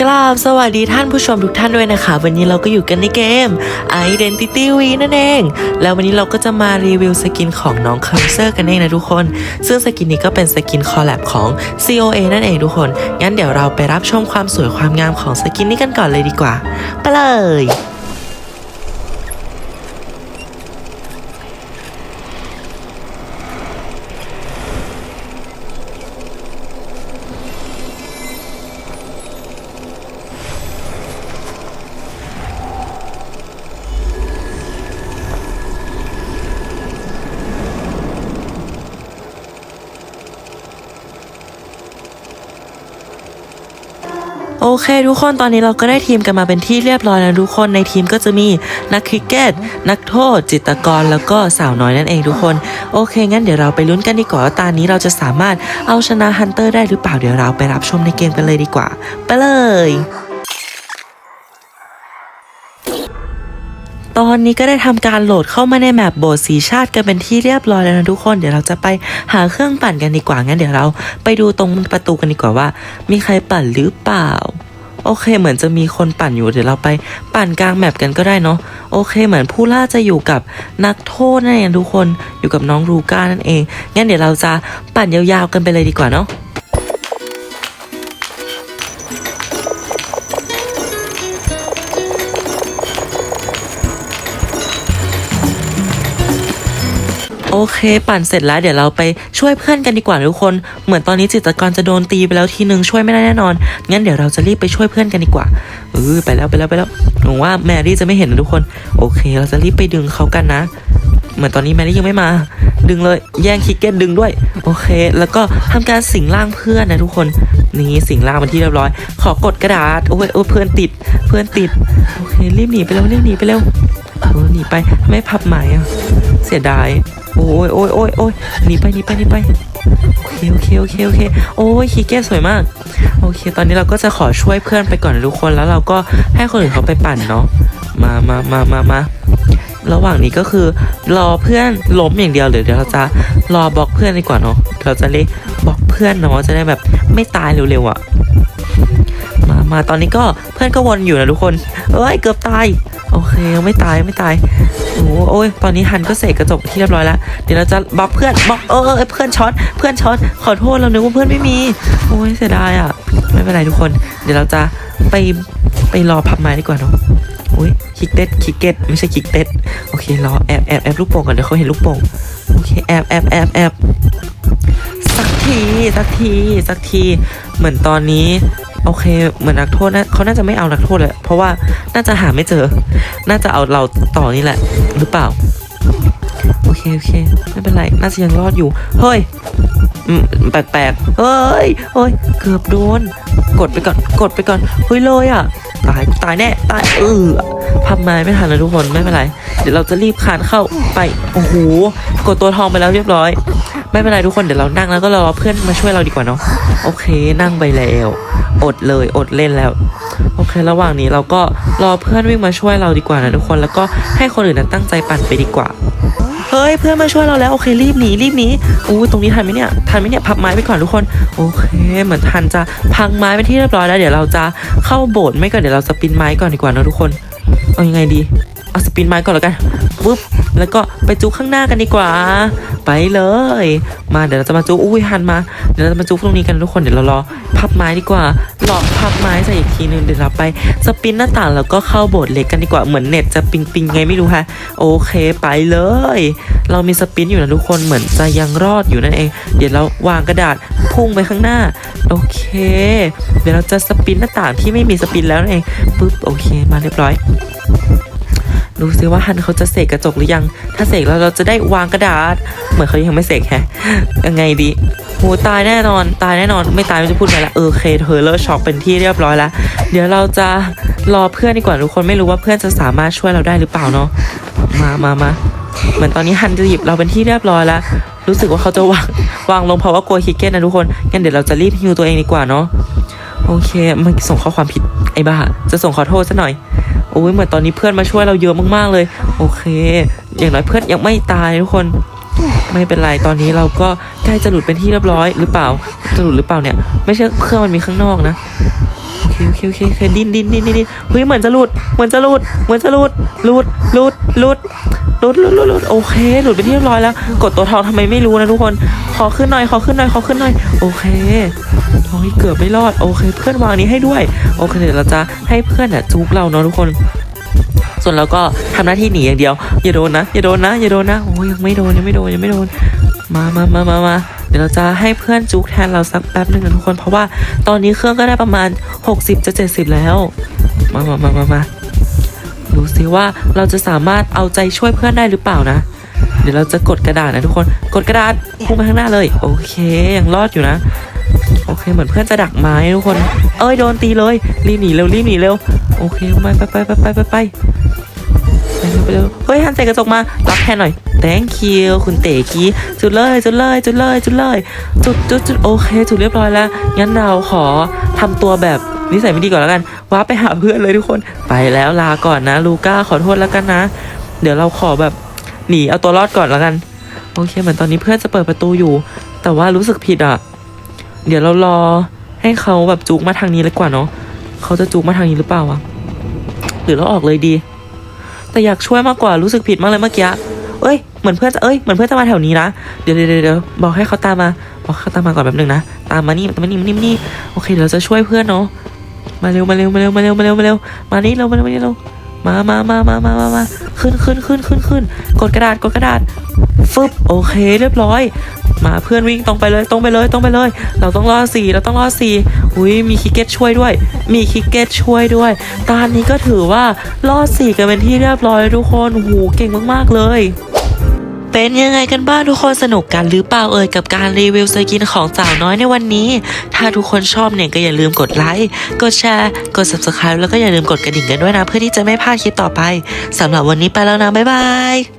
กราบสวัสดีท่านผู้ชมทุกท่านด้วยนะคะ วันนี้เราก็อยู่กันในเกม Identity V นั่นเอง แล้ววันนี้เราก็จะมารีวิวสกินของน้องเคอร์เซอร์กันเองนะทุกคน ซึ่งสกินนี้ก็เป็นสกินคอลแลบของ COA นั่นเองทุกคน งั้นเดี๋ยวเราไปรับชมความสวยความงามของสกินนี้กันก่อนเลยดีกว่า ไปเลย โอเค ทุกคนตอนนี้เราก็ได้ทีมกันมาเป็นที่เรียบร้อยแล้วทุกคนในทีมก็จะมีนักคริกเก็ต นักโทษ จิตกรแล้วก็สาวน้อยนั่นเองทุกคน โอเค งั้นเดี๋ยวเราไปลุ้นกันดีกว่าว่าตอนนี้เราจะสามารถเอาชนะฮันเตอร์ได้หรือเปล่าเดี๋ยวเราไปรับชมในเกมกันเลยดีกว่า ไปเลย ตอนนี้ก็ได้ทำการโหลดเข้ามาในแมปโบสถ์สีชาติกันเป็นที่เรียบร้อยแล้วนะทุกคน เดี๋ยวเราจะไปหาเครื่องปั่นกันดีกว่างั้นเดี๋ยวเราไปดูตรงประตูกันดีกว่าว่า มีใครปั่นหรือเปล่า โอเค เหมือนจะมีคนปั่นอยู่เดี๋ยวเราไปปั่นกลางแมปกันก็ได้เนาะโอเค เหมือนผู้ล่าจะอยู่กับนักโทษนั่นเองทุกคนอยู่กับน้องรูก้านั่นเองงั้นเดี๋ยวเราจะปั่นยาวๆกันไปเลยดีกว่าเนาะ โอเค ปั่นเสร็จแล้วเดี๋ยวเราไปช่วยเพื่อนกันดีกว่าทุกคน เหมือนตอนนี้จิตกรจะโดนตีไปแล้วทีนึงช่วยไม่ได้แน่นอน งั้นเดี๋ยวเราจะรีบไปช่วยเพื่อนกันดีกว่าเออไปแล้วไปแล้วไปแล้วหวังว่าแมรี่จะไม่เห็นนะทุกคน โอเค เราจะรีบไปดึงเขากันนะ เหมือนตอนนี้แมรี่ยังไม่มา ดึงเลยแย่งคิกเก็ตดึงด้วย โอเค แล้วก็ทำการสิงร่างเพื่อนนะทุกคนนี่สิงร่างเป็นที่เรียบร้อย ขอกดกระดาษโอ้ยโอ้ยเพื่อนติด เพื่อนติดโอเครีบหนีไปเร็วรีบหนีไปเร็วเออหนีไปไม่พับไหมอะเสียดาย โอ้ยโอ้ยโอ้ยโอ้ยหนีไปหนีไปหนีไปโอเคโอเคโอเคโอเคโอ้ยคีเก้สวยมาก โอเค ตอนนี้เราก็จะขอช่วยเพื่อนไปก่อนทุกคนแล้วเราก็ให้คนอื่นเขาไปปั่นเนาะมามามามามาระหว่างนี้ก็คือรอเพื่อนล้มอย่างเดียวหรือเดี๋ยวเราจะรอบล็อกเพื่อนดีกว่าเนาะเราจะเรียกบล็อกเพื่อนเนาะจะได้แบบไม่ตายเร็วๆอะ่ะ มามาตอนนี้ก็เพื่อนก็วนอยู่นะทุกคนเอ้ยเกือบตายโอเคยังไม่ตายไม่ตายโอ้โอ้ยตอนนี้ฮันก็เสกกระจกที่เรียบร้อยแล้วเดี๋ยวเราจะบล็อเพื่อนบล็อกเออเพื่อนช็อตเพื่อนช็อตขอโทษเราเนึกว่าเพื่อนไม่มีโอ้ยเสียดายอะไม่เป็นไรทุกคน เดี๋ยวเราจะไปไปรอพับไม้ดีกว่าเนาะอุ้ยคิกเต็ดคิกเก็ตไม่ใช่คิกเต็ดโอเครอแอบแอบแอบลูกโป่งก่อนเดี๋ยวเขาเห็นลูกโป่งโอเคแอบแอบแอบแอบสักทีสักทีสักทีเหมือนตอนนี้ โอเคเหมือนนักโทษนะเขาน่าจะไม่เอานักโทษเลยเพราะว่าน่าจะหาไม่เจอ น่าจะเอาเราต่อนี่แหละ หรือเปล่า โอเคโอเค ไม่เป็นไร น่าจะยังรอดอยู่ เฮ้ยอืมแปลกๆเฮ้ยเฮ้ย เกือบโดน กดไปก่อน กดไปก่อน เฮ้ยเลยอะ ตาย ตายแน่ ตาย เออ พับไม้ไม่ทันแล้วทุกคนไม่เป็นไร เดี๋ยวเราจะรีบคานเข้าไปโอ้โหกดตัวทองไปแล้วเรียบร้อย ไม่เป็นไรทุกคนเดี๋ยวเรานั่งแล้วก็รอเพื่อนมาช่วยเราดีกว่าเนาะโอเค นั่งไปแล้วอดเลยอดเล่นแล้ว โอเค ระหว่างนี้เราก็รอเพื่อนวิ่งมาช่วยเราดีกว่านะทุกคนแล้วก็ให้คนอื่นนั้นตั้งใจปั่นไปดีกว่าเฮ้ยเพื่อนมาช่วยเราแล้วโอเครีบหนีรีบหนีอู้ตรงนี้ทันไหมเนี่ยทันไหมเนี่ยพับไม้ไปก่อนทุกคนโอเค เหมือนทันจะพังไม้ไปที่เรียบร้อยแล้วเดี๋ยวเราจะเข้าโบสถ์ไม่ก่อนเดี๋ยวเราสปินไม้ก่อนดีกว่านะทุกคน เอายังไงดี เอาสปินไม้ก่อนแล้วกันปุ๊บแล้วก็ไปจุกข้างหน้ากันดีกว่า ไปเลย มาเดี๋ยวเราจะมาจุกอุ้ยหันมาเดี๋ยวเราจะมาจุกตรงนี้กันทุกคนเดี๋ยวเรารอพับไม้ดีกว่าหลอกพับไม้ใส่อีกทีนึงเดี๋ยวเราไปสปินหน้าต่างแล้วก็เข้าโบสถ์เล็กกันดีกว่าเหมือนเน็ตจะปิงปิงไงไม่รู้ฮะโอเคไปเลย เรามีสปินอยู่นะทุกคนเหมือนจะยังรอดอยู่นั่นเอง เดี๋ยวเราวางกระดาษพุ่งไปข้างหน้าโอเค เดี๋ยวเราจะสปินหน้าต่างที่ไม่มีสปินแล้วนั่นเองปุ๊บโอเคมาเรียบร้อย ดูซิว่าฮันเขาจะเสกกระจกหรือยัง ถ้าเสกแล้วเราจะได้วางกระดาษ เหมือนเขายังไม่เสกแฮะ ยังไงดีโหตายแน่นอน ตายแน่นอน ไม่ตายไม่จะพูดไงละเออเคเธอเลอร์ช็อกเป็นที่เรียบร้อยแล้ว เดี๋ยวเราจะรอเพื่อนดีกว่าทุกคนไม่รู้ว่าเพื่อนจะสามารถช่วยเราได้หรือเปล่าเนาะ มามามาเหมือนตอนนี้ฮันจะหยิบเราเป็นที่เรียบร้อยแล้ว รู้สึกว่าเขาจะวางวางลงเพราะว่ากลัวคิกเก้นนะทุกคน งั้นเดี๋ยวเราจะรีบฮิวตัวเองดีกว่าเนาะ โอเค มันส่งข้อความผิดไอ้บ้า จะส่งขอโทษซะหน่อย โอ้ยเหมือนตอนนี้เพื่อนมาช่วยเราเยอะมากๆเลย โอเค อย่างน้อยเพื่อนยังไม่ตายทุกคน ไม่เป็นไรตอนนี้เราก็ใกล้จะหลุดเป็นที่เรียบร้อยหรือเปล่าจะหลุดหรือเปล่าเนี่ย ไม่ใช่เครื่องมันมีข้างนอกนะ เคโอเคโอเคโอเคดิ้นดิ้นดิ้นดิ้นเฮ้ยเหมือนจะหลุดเหมือนจะหลุดเหมือนจะหลุดหลุดหลุดหลุดหลุดหลุดหลุดหลุดโอเคหลุดไปที่เรียบร้อยแล้ว กดตัวทองทำไมไม่รู้นะทุกคนขอขึ้นหน่อยขอขึ้นหน่อยขอขึ้นหน่อยโอเคทองนี่เกือบไม่รอดโอเค เพื่อนวางนี้ให้ด้วยโอเคเดี๋ยวเราจะให้เพื่อนอะจุกเราเนาะทุกคนส่วนเราก็ทำหน้าที่หนีอย่างเดียวอย่าโดนนะอย่าโดนนะอย่าโดนนะโอ้ยยังไม่โดนยังไม่โดนยังไม่โดน มามามามามาเดี๋ยวเราจะให้เพื่อนจุกแทนเราสักแป๊บหนึ่งนะทุกคน เพราะว่าตอนนี้เครื่องก็ได้ประมาณ 60จะ70 แล้ว มามามามามาดูซิว่าเราจะสามารถเอาใจช่วยเพื่อนได้หรือเปล่านะ เดี๋ยวเราจะกดกระดาษนะทุกคน กดกระดาษพุ่งไปข้างหน้าเลย โอเค ยังรอดอยู่นะ โอเค เหมือนเพื่อนจะดักไม้ทุกคน เอ้ย โดนตีเลย รีบหนีเร็ว รีบหนีเร็ว โอเค ไปไปไปไปไปไป ไปเร็วเฮ้ยฮันใส่กระจกมารับแทนหน่อย thank you คุณเต๋กี้จุดเลยจุดเลยจุดเลยจุดเลยจุดจุดจุดโอเคจุดเรียบร้อยแล้ว งั้นเราขอทำตัวแบบนิสัยไม่ดีก่อนแล้วกันว้าไปหาเพื่อนเลยทุกคนไปแล้วลาก่อนนะ ลูก้าขอโทษแล้วกันนะ เดี๋ยวเราขอแบบหนีเอาตัวรอดก่อนแล้วกันโอเคเหมือนตอนนี้เพื่อนจะเปิดประตูอยู่ แต่ว่ารู้สึกผิดอะ เดี๋ยวเรารอให้เขาแบบจุกมาทางนี้เลยกว่าเนาะเขาจะจุกมาทางนี้หรือเปล่าวะหรือเราออกเลยดี แต่อยากช่วยมากกว่ารู้สึกผิดมากเลยเมื่อกี้เอ้ยเหมือนเพื่อนจะเอ้ยเหมือนเพื่อนจะมาแถวนี้นะเดี๋ยวเดี๋ยวเดี๋ยวบอกให้เขาตามมาบอกให้เขาตามมาก่อนแป๊บนึงนะตามมานี่ตามมานี่มานี่นี่โอเคเดี๋ยวเราจะช่วยเพื่อนเนาะมาเร็วมาเร็วมาเร็วมาเร็วมาเร็วมาเร็วมานี่เร็วมาเร็วมานี่เร็ว มามามามามามามาขึ้นขึ้นขึ้นขึ้นขึ้นกดกระดาษกดกระดาษฟึบโอเคเรียบร้อย มาเพื่อนวิ่งตรงไปเลยตรงไปเลยตรงไปเลย เราต้องรอดสี่เราต้องรอดสี่อุ้ยมีคิกเก็ตช่วยด้วย มีคิกเก็ตช่วยด้วย ตอนนี้ก็ถือว่ารอดสี่กันเป็นที่เรียบร้อยทุกคนโหเก่งมากๆเลย เป็นยังไงกันบ้างทุกคนสนุกกันหรือเปล่าเอ่ยกับการรีวิวสกินของสาวน้อยในวันนี้ ถ้าทุกคนชอบเนี่ยก็อย่าลืมกดไลค์กดแชร์กด subscribe แล้วก็อย่าลืมกดกระดิ่งกันด้วยนะ เพื่อที่จะไม่พลาดคลิปต่อไปสำหรับวันนี้ไปแล้วนะบ๊ายบาย